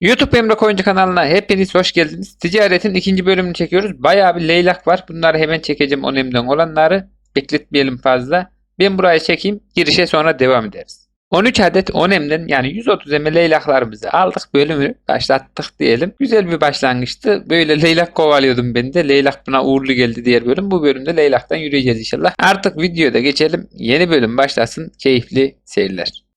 YouTube Emre Koyuncu kanalına hepiniz hoş geldiniz. Ticaretin ikinci bölümünü çekiyoruz. Bayağı bir leylak var. Bunları hemen çekeceğim önemden olanları. Bekletmeyelim fazla. Ben buraya çekeyim. Girişe sonra devam ederiz. 13 adet onemden yani 130 eme leylaklarımızı aldık bölümü başlattık diyelim. Güzel bir başlangıçtı. Böyle leylak kovalıyordum ben de. Leylak buna uğurlu geldi diğer bölüm. Bu bölümde leylaktan yürüyeceğiz inşallah. Artık videoda geçelim. Yeni bölüm başlasın. Keyifli seyirler.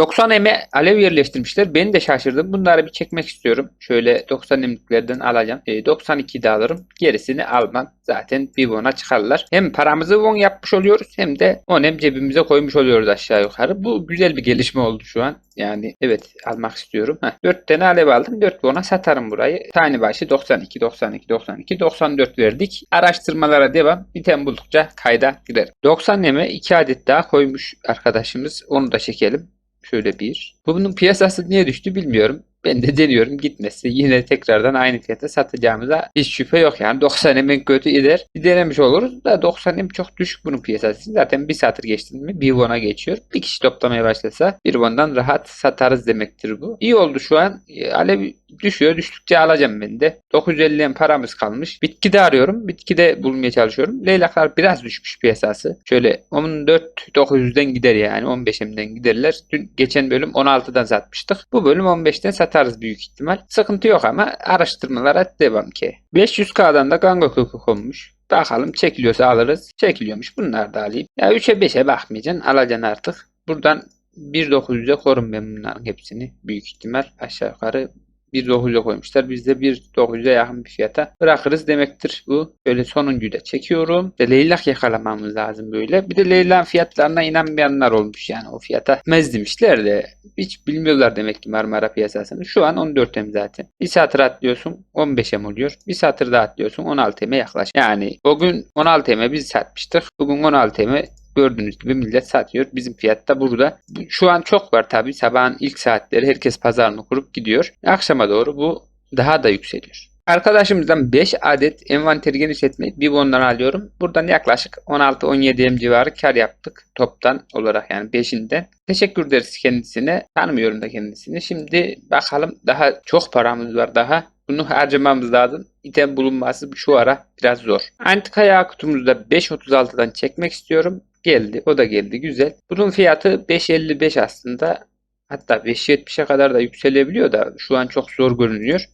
...90 eme alev yerleştirmişler. Beni de şaşırdım. Bunları bir çekmek istiyorum. Şöyle 90 emliklerden alacağım. E, 92 de alırım. Gerisini almam. Zaten bir bona çıkarlar. Hem paramızı won yapmış oluyoruz hem de onem cebimize koymuş oluyoruz aşağı yukarı. Bu güzel bir gelişme oldu şu an. Yani evet almak istiyorum. Heh, 4 tane alev aldım. 4 bona satarım burayı. Tane başı 92, 92, 92, 94 verdik. Araştırmalara devam. Biten buldukça kayda girerim. 90 eme 2 adet daha koymuş arkadaşımız. Onu da çekelim. Şöyle bir. Bunun piyasası niye düştü bilmiyorum. Ben de deniyorum gitmesi. Yine tekrardan aynı fiyata satacağımıza hiç şüphe yok yani. 90 emin kötü gider. Bir denemiş oluruz da 90 em çok düşük bunun piyasası. Zaten bir satır geçtin mi bir won'a geçiyor. Bir kişi toplamaya başlasa bir won'dan rahat satarız demektir bu. İyi oldu şu an. E, Alev düşüyor. Düştükçe alacağım ben de. 950 em paramız kalmış. Bitki de arıyorum. Bitki de bulmaya çalışıyorum. Leylaklar biraz düşmüş piyasası. Şöyle 14 900'den gider yani. 15 emden giderler. Dün geçen bölüm 16'dan satmıştık. Bu bölüm 15'ten satarız büyük ihtimal. Sıkıntı yok ama araştırmalara devam ki. 500k'dan da gango kökü konmuş. Bakalım çekiliyorsa alırız. Çekiliyormuş. Bunlar da alayım. Ya 3'e 5'e bakmayacaksın. Alacaksın artık. Buradan 1.900'e korun ben bunların hepsini. Büyük ihtimal aşağı yukarı 1.900'e koymuşlar. Biz de 1.900'e yakın bir fiyata bırakırız demektir bu. Böyle sonuncuyu da çekiyorum. De leylak yakalamamız lazım böyle. Bir de leylak fiyatlarına inanmayanlar olmuş yani o fiyata mez demişler de hiç bilmiyorlar demek ki Marmara piyasasını. Şu an 14'em zaten. Bir satır atlıyorsun 15'em oluyor. Bir satır daha atlıyorsun 16'eme yaklaş. Yani o gün 16'eme biz satmıştık. Bugün 16'eme gördüğünüz gibi millet satıyor. Bizim fiyatta burada. Bu- Şu an çok var tabi. Sabahın ilk saatleri herkes pazarını kurup gidiyor. Akşama doğru bu daha da yükseliyor. Arkadaşımızdan 5 adet envanteri genişletmeyi bir bondan alıyorum. Buradan yaklaşık 16-17 em civarı kar yaptık toptan olarak yani 5'inden. Teşekkür ederiz kendisine. Tanımıyorum da kendisini. Şimdi bakalım daha çok paramız var daha. Bunu harcamamız lazım. İtem bulunması şu ara biraz zor. Antika yağ kutumuzda 5.36'dan çekmek istiyorum. Geldi. O da geldi. Güzel. Bunun fiyatı 5.55 aslında. Hatta 5.70'e kadar da yükselebiliyor da şu an çok zor görünüyor.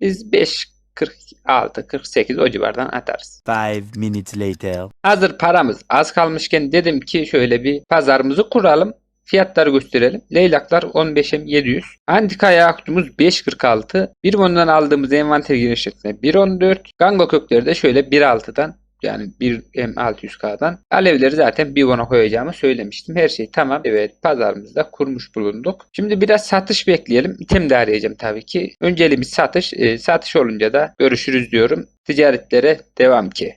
Biz 5.46, 48 o civardan atarız. Five minutes later. Hazır paramız az kalmışken dedim ki şöyle bir pazarımızı kuralım. Fiyatları gösterelim. Leylaklar 15'em 700. Antika kutumuz 5.46. Bir bundan aldığımız envanter genişletme 1.14. Gango kökleri de şöyle 1.6'dan yani 1 M600K'dan. Alevleri zaten bir bona koyacağımı söylemiştim. Her şey tamam. Evet pazarımızda kurmuş bulunduk. Şimdi biraz satış bekleyelim. İtem de arayacağım tabii ki. Önceliğimiz satış. Ee, satış olunca da görüşürüz diyorum. Ticaretlere devam ki.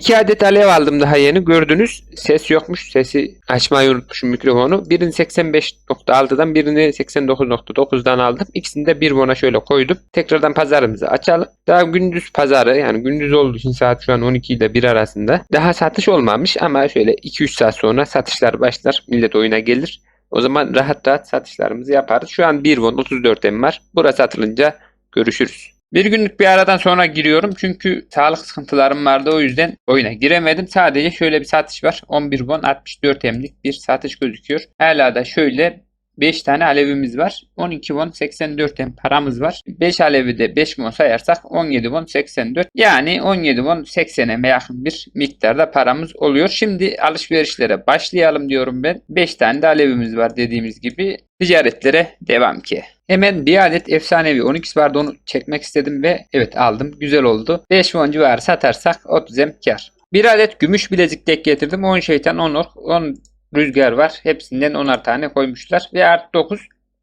İki adet alev aldım daha yeni gördünüz. Ses yokmuş. Sesi açmayı unutmuşum mikrofonu. Birini 85.6'dan birini 89.9'dan aldım. İkisini de bir bona şöyle koydum. Tekrardan pazarımızı açalım. Daha gündüz pazarı yani gündüz olduğu için saat şu an 12 ile 1 arasında. Daha satış olmamış ama şöyle 2-3 saat sonra satışlar başlar. Millet oyuna gelir. O zaman rahat rahat satışlarımızı yaparız. Şu an 1 won 34 em var. Burası satılınca görüşürüz. Bir günlük bir aradan sonra giriyorum çünkü sağlık sıkıntılarım vardı o yüzden oyuna giremedim. Sadece şöyle bir satış var. 11 won 64 emlik bir satış gözüküyor. Hala da şöyle 5 tane alevimiz var. 12 won 84 em paramız var. 5 alevi de 5 won sayarsak 17 won 84. Yani 17 won 80 eme yakın bir miktarda paramız oluyor. Şimdi alışverişlere başlayalım diyorum ben. 5 tane de alevimiz var dediğimiz gibi. Ticaretlere devam ki. Hemen bir adet efsanevi 12 vardı onu çekmek istedim ve evet aldım. Güzel oldu. 5 won civarı satarsak 30 em kar. Bir adet gümüş bilezik tek getirdim. 10 şeytan 10 ork 10 rüzgar var. Hepsinden 10'ar tane koymuşlar. Ve artı 9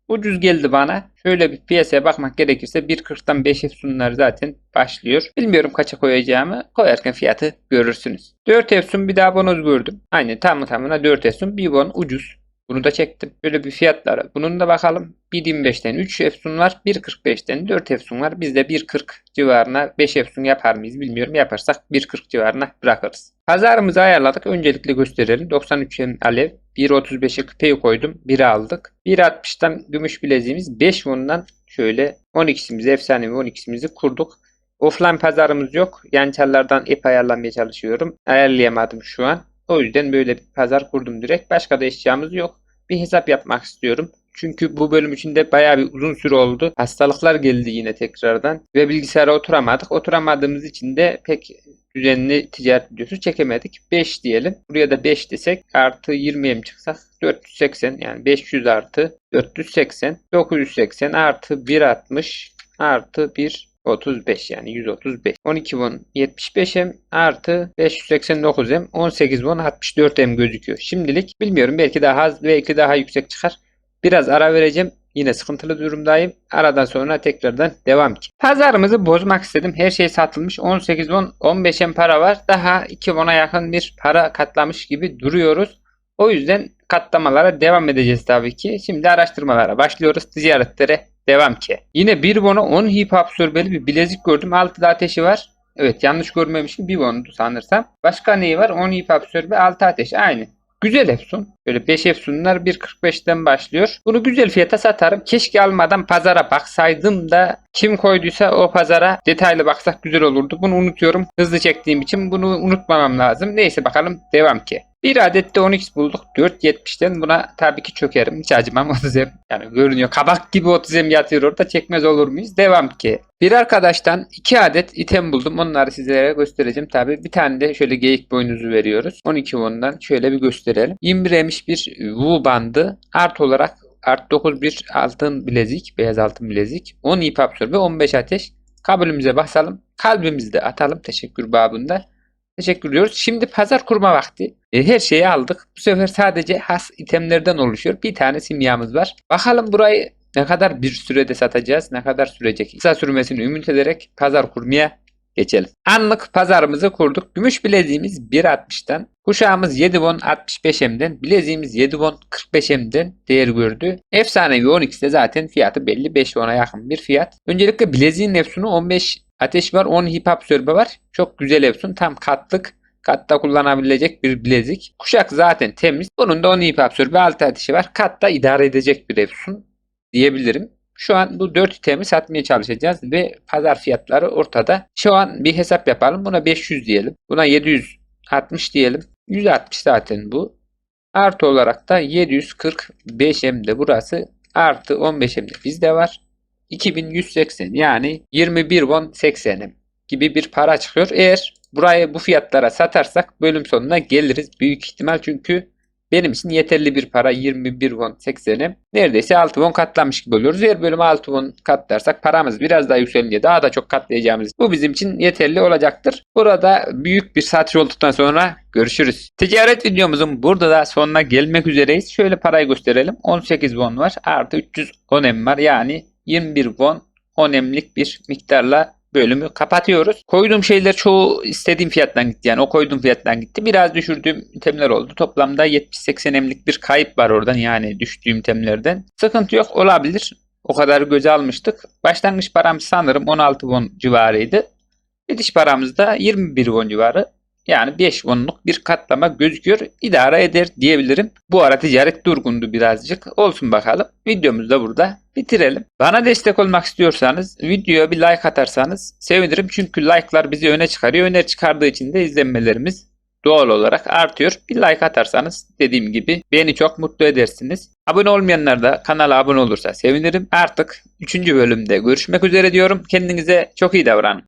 ucuz geldi bana. Şöyle bir piyasaya bakmak gerekirse 1.40'dan 5 efsunlar zaten başlıyor. Bilmiyorum kaça koyacağımı. Koyarken fiyatı görürsünüz. 4 efsun bir daha bonoz gördüm. Aynı tamı tamına 4 efsun. Bir bon ucuz. Bunu da çektim. Böyle bir fiyatlara. Bunun da bakalım. 1.25'ten 3 efsun var. 1.45'ten 4 efsun var. Biz de 1.40 civarına 5 efsun yapar mıyız bilmiyorum. Yaparsak 1.40 civarına bırakırız. Pazarımızı ayarladık. Öncelikle gösterelim. 93 em alev. 1.35'e küpeyi koydum. 1'i aldık. 1.60'dan gümüş bileziğimiz 5 won'dan şöyle 12'simizi efsanevi 12'simizi kurduk. Offline pazarımız yok. Yan çallardan ep ayarlamaya çalışıyorum. Ayarlayamadım şu an. O yüzden böyle bir pazar kurdum direkt. Başka da eşyamız yok. Bir hesap yapmak istiyorum. Çünkü bu bölüm içinde bayağı bir uzun süre oldu. Hastalıklar geldi yine tekrardan. Ve bilgisayara oturamadık. Oturamadığımız için de pek düzenli ticaret videosu çekemedik. 5 diyelim. Buraya da 5 desek artı 20'ye mi çıksak 480 yani 500 artı 480 980 artı 160 artı 1 35 yani 135. 12 won 75 m artı 589 m 18 won 64 m gözüküyor. Şimdilik bilmiyorum belki daha az belki daha yüksek çıkar. Biraz ara vereceğim. Yine sıkıntılı durumdayım. Aradan sonra tekrardan devam ki. Pazarımızı bozmak istedim. Her şey satılmış. 18 won 15 m para var. Daha 2 won'a yakın bir para katlamış gibi duruyoruz. O yüzden katlamalara devam edeceğiz tabii ki. Şimdi araştırmalara başlıyoruz. Ticaretlere devam ki. Yine bir bona 10 hip absorbeli bir bilezik gördüm. Altıda ateşi var. Evet yanlış görmemişim. Bir bondu sanırsam. Başka neyi var? 10 hip absorbe 6 ateş. Aynı. Güzel Efsun. Böyle 5 Efsunlar 1.45'ten başlıyor. Bunu güzel fiyata satarım. Keşke almadan pazara baksaydım da kim koyduysa o pazara detaylı baksak güzel olurdu. Bunu unutuyorum. Hızlı çektiğim için bunu unutmamam lazım. Neyse bakalım devam ki. Bir adet de 10x bulduk. 4.70'ten buna tabii ki çökerim. Hiç acımam 30 em. Yani görünüyor. Kabak gibi 30 em yatıyor orada. Çekmez olur muyuz? Devam ki. Bir arkadaştan 2 adet item buldum. Onları sizlere göstereceğim. Tabii bir tane de şöyle geyik boynuzu veriyoruz. 12 won'dan şöyle bir gösterelim. 21 emiş bir Wu bandı. Art olarak Art 9 bir altın bilezik. Beyaz altın bilezik. 10 ip absorbe 15 ateş. Kabulümüze basalım. Kalbimizi de atalım. Teşekkür babında. Teşekkür ediyoruz. Şimdi pazar kurma vakti. E, her şeyi aldık. Bu sefer sadece has itemlerden oluşuyor. Bir tane simyamız var. Bakalım burayı ne kadar bir sürede satacağız, ne kadar sürecek. Kısa sürmesini ümit ederek pazar kurmaya geçelim. Anlık pazarımızı kurduk. Gümüş bileziğimiz 1.60'dan, kuşağımız 7 won 65 M'den, bileziğimiz 7 won 45 M'den değer gördü. Efsanevi 12'de zaten fiyatı belli 5 won'a yakın bir fiyat. Öncelikle bileziğin efsunu 15 ateş var, 10 hip hop sörbe var. Çok güzel efsun, tam katlık. Katta kullanabilecek bir bilezik. Kuşak zaten temiz. Bunun da 10 hip hop sörbe 6 ateşi var. Katta idare edecek bir efsun diyebilirim. Şu an bu 4 itemi satmaya çalışacağız ve pazar fiyatları ortada. Şu an bir hesap yapalım. Buna 500 diyelim. Buna 760 diyelim. 160 zaten bu. Artı olarak da 745 hem de burası. Artı 15 hem de bizde var. 2180 yani 21 won 80 hem gibi bir para çıkıyor. Eğer burayı bu fiyatlara satarsak bölüm sonuna geliriz. Büyük ihtimal çünkü benim için yeterli bir para 21 won 80'e neredeyse 6 won katlamış gibi oluyoruz. Her bölüme 6 won katlarsak paramız biraz daha yükselince daha da çok katlayacağımız bu bizim için yeterli olacaktır. Burada büyük bir satış olduktan sonra görüşürüz. Ticaret videomuzun burada da sonuna gelmek üzereyiz. Şöyle parayı gösterelim. 18 won var artı 310 em var yani 21 won 10 emlik bir miktarla bölümü kapatıyoruz. Koyduğum şeyler çoğu istediğim fiyattan gitti. Yani o koyduğum fiyattan gitti. Biraz düşürdüğüm itemler oldu. Toplamda 70-80 emlik bir kayıp var oradan. Yani düştüğüm itemlerden. Sıkıntı yok olabilir. O kadar göze almıştık. Başlangıç param sanırım 16 won civarıydı. Bitiş paramız da 21 won civarı. Yani 5 wonluk bir katlama gözüküyor. İdare eder diyebilirim. Bu ara ticaret durgundu birazcık. Olsun bakalım. Videomuzu da burada bitirelim. Bana destek olmak istiyorsanız videoya bir like atarsanız sevinirim. Çünkü like'lar bizi öne çıkarıyor. Öne çıkardığı için de izlenmelerimiz doğal olarak artıyor. Bir like atarsanız dediğim gibi beni çok mutlu edersiniz. Abone olmayanlar da kanala abone olursa sevinirim. Artık 3. bölümde görüşmek üzere diyorum. Kendinize çok iyi davranın.